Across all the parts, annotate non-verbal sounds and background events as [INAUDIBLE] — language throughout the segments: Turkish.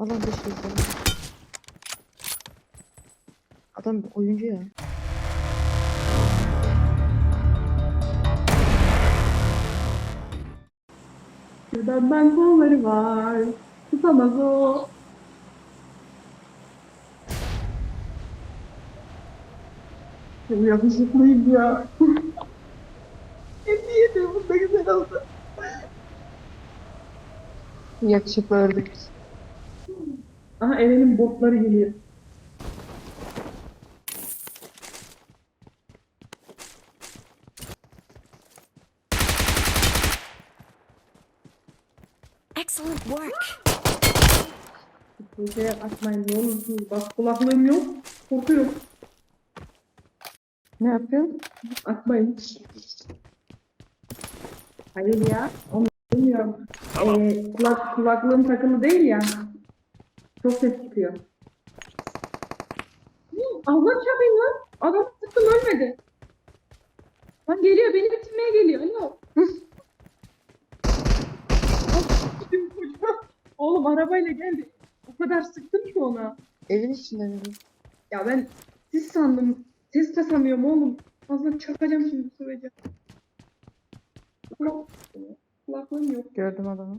Alan dışı izledim. Adam oyuncu ya. Şuradan ben kolları var. Tutamaz o. Çok yakışıklıyım ya. [LAUGHS] Hediye ediyorum. Bu da güzel oldu. Yakışıklı ördük. Aha Eren'in botları geliyor. Excellent work. Şeye atmayın ne olursunuz. Bak kulaklığım yok. Korkuyorum. Ne yapıyorsun? Atmayın. Hayır ya. Onu bilmiyorum. Ee, kulak, kulaklığım takılı değil ya. Çok ses çıkıyor. Allah çarpayım lan. Adam sıktım ölmedi. Lan geliyor beni bitirmeye geliyor. Alo. [LAUGHS] Oğlum arabayla geldi. O kadar sıktım ki ona. Evin içinde mi? Ya ben siz sandım. Ses kasamıyorum oğlum. Fazla çakacağım şimdi söyleyeceğim. Kulak, kulaklığım yok. Gördüm adamı.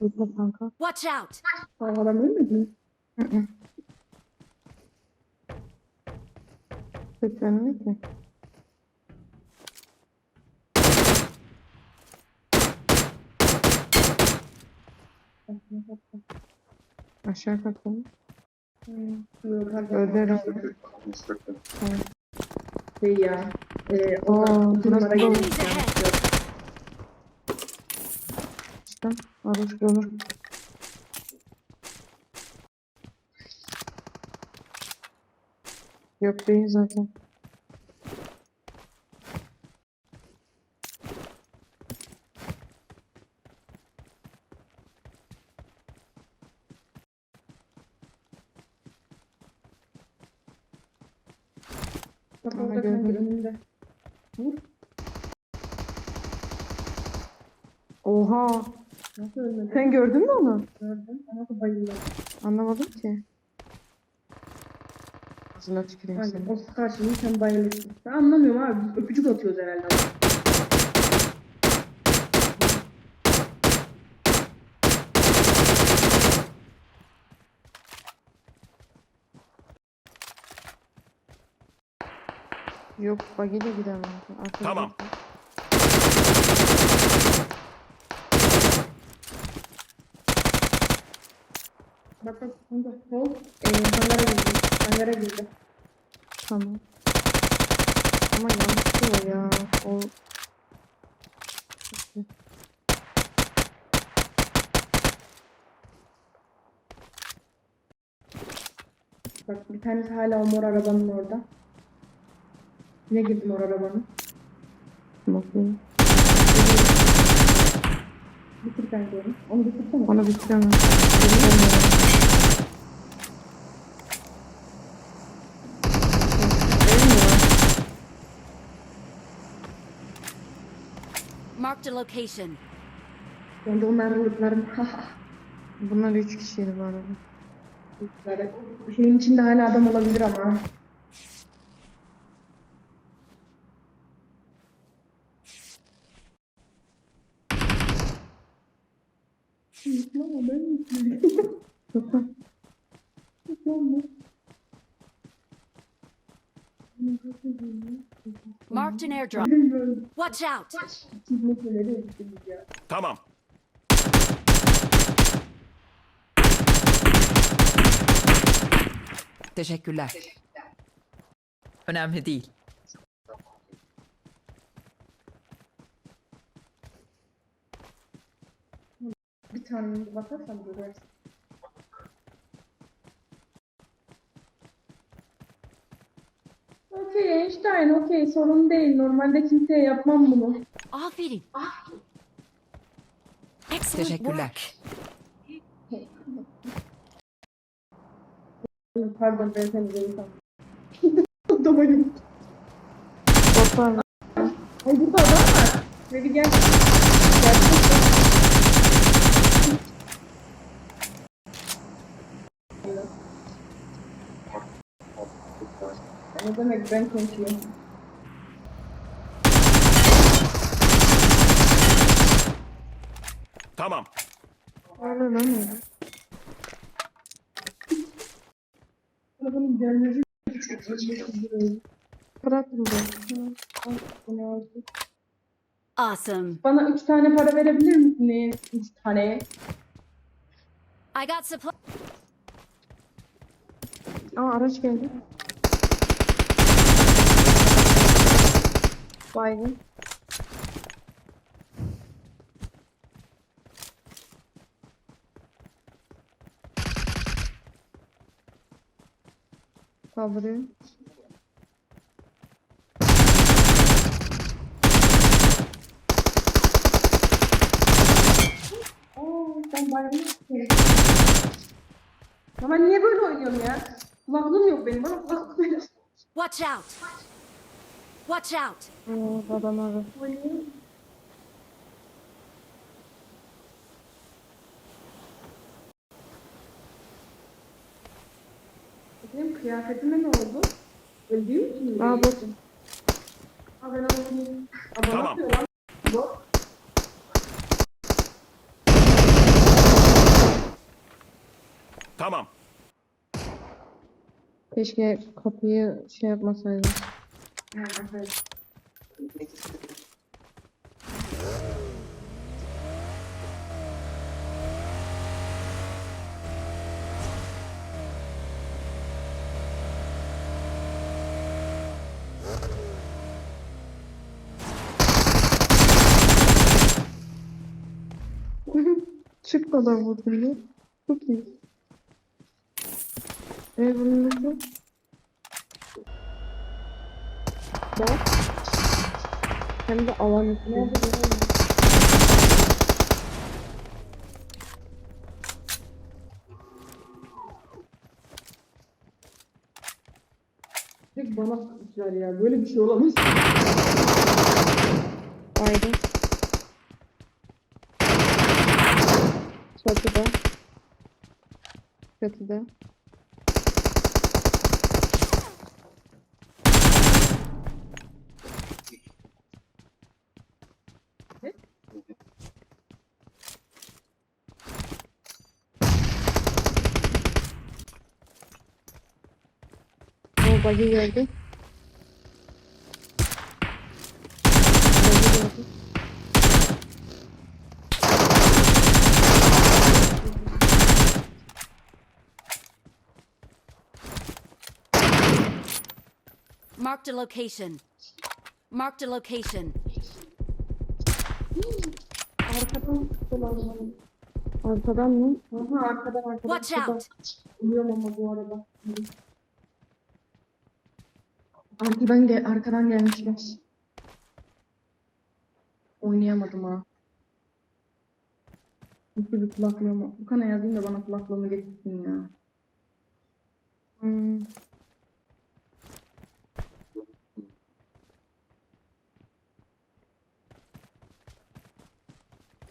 Bekle kanka. Watch out. Aa, Adam ölmedi mi? Hı ki. Aşağı katalım. Herhalde. Şey ya. E, Aa, o numara dolu. İşte arış olur. Yok değil zaten. Bak Ama orada kanka gördüm. önünde. Vur. Oha! Nasıl ölmedi? Sen gördün mü onu? Gördüm. Nasıl bayıldı? Anlamadım ki. Ağzına tüküreyim Hani seni. o karşılığı sen bayılırsın. Ben anlamıyorum abi. Biz öpücük atıyoruz herhalde. Yok bagiyle gidemem. Arkada Tamam. Bak bak. Kanka. Sol. Ee, hangara girdi. Hangara girdi. Tamam. Ama yanlış diyor ya. O Bak bir tanesi hala o mor arabanın orada. Ne girdi mor arabanın? bakayım. Bitir kanka onu. Onu bitirsene. Onu bitiremem. Bitiremiyorum. Benim mi var? Marked a location. Ben de onun aralıklarını. [LAUGHS] Bunlar üç kişiydi bu arada. Bu şeyin içinde hala adam olabilir ama. Ama ben mi? [LAUGHS] Tamam. Marked an airdrop. Watch out. Tamam. Teşekkürler. Önemli değil. Bir tane bakarsan görürsün. Okey Einstein okey sorun değil. Normalde kimseye yapmam bunu. Aferin. Excellent Teşekkürler. Pardon ben seni değil Damayım. Bot var mı? Ay burada adam var. Ve bir gel. Gerçekten. Ne demek ben konuşuyorum. Tamam. Gelmesi Bırak bunu. Awesome. Bana üç tane para verebilir misiniz? Üç tane. I got supply. Aa araç geldi. Baygın. Kaldırıyor. Oo, ben bayramı istiyorum. Ya ben niye böyle oynuyorum ya? Kulaklığım yok benim. Bana kulaklık verin. Watch out. Watch out. Oo, adam abi. Benim kıyafetime ne oldu? Öldüğüm için mi? Aa bot. Aa ben. Aa bana Tamam. lan. Tamam. Keşke kapıyı şey yapmasaydım. Çık kadar vurdum ya. Çok iyi. E bunun nasıl? Bak. Hem de alan üstü. Tek bana sıkmışlar ya. Böyle bir şey olamaz. Baygın. Çatıda. Çatıda. O bagi geldi. Bagi geldi. Marked a location. Marked a location. Arkadan dolanmalıyım. Arkadan mı? Aha arkadan arkadan. Watch out. Uyuyorum ama bu arada. Arkadan gel arkadan gelmişler. Oynayamadım ha. Nasıl bir kulaklığımı? Bu kana yazayım da bana kulaklığımı getirsin ya. Hmm.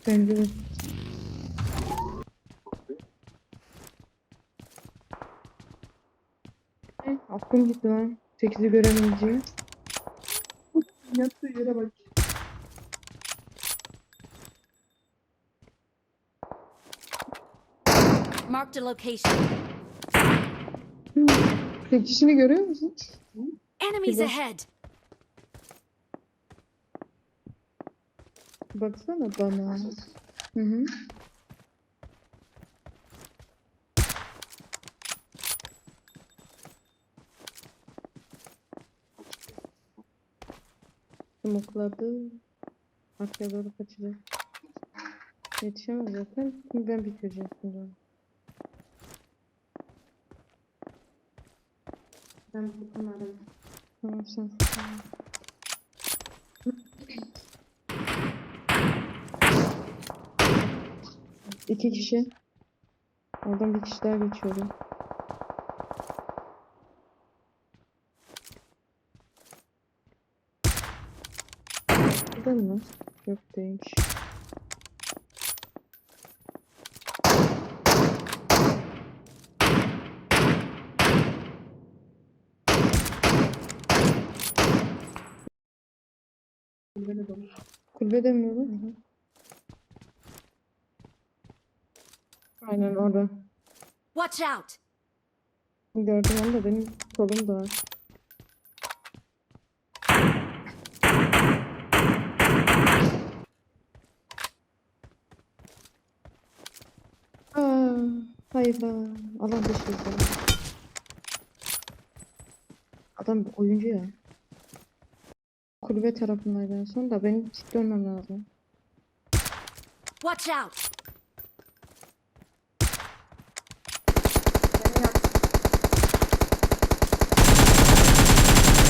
Bence Aklım gitti lan. 8'i göremeyeceğim. Yattığı yere bak. Marked a location. Kişini görüyor musun? Enemies ahead. Baksana bana. Hı hı. Smokladı. Arkaya doğru kaçacak. Yetişemez zaten. Şimdi ben bitireceğim şimdi onu. Ben tutunarım. Tamam sen. İki kişi. Oradan bir kişi daha geçiyordu. Burada mı? Yok değilmiş. Böyle dolu. Kulübede mi bu? Aynen orada. Watch out! Gördüm onu da benim kolum da var. Aa, hayda. Alan dışıydı. Adam oyuncu ya. Kulübe tarafındaydı en son da benim dönmem lazım. Watch out!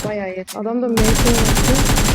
Bayağı yeter. Adam da yaptı.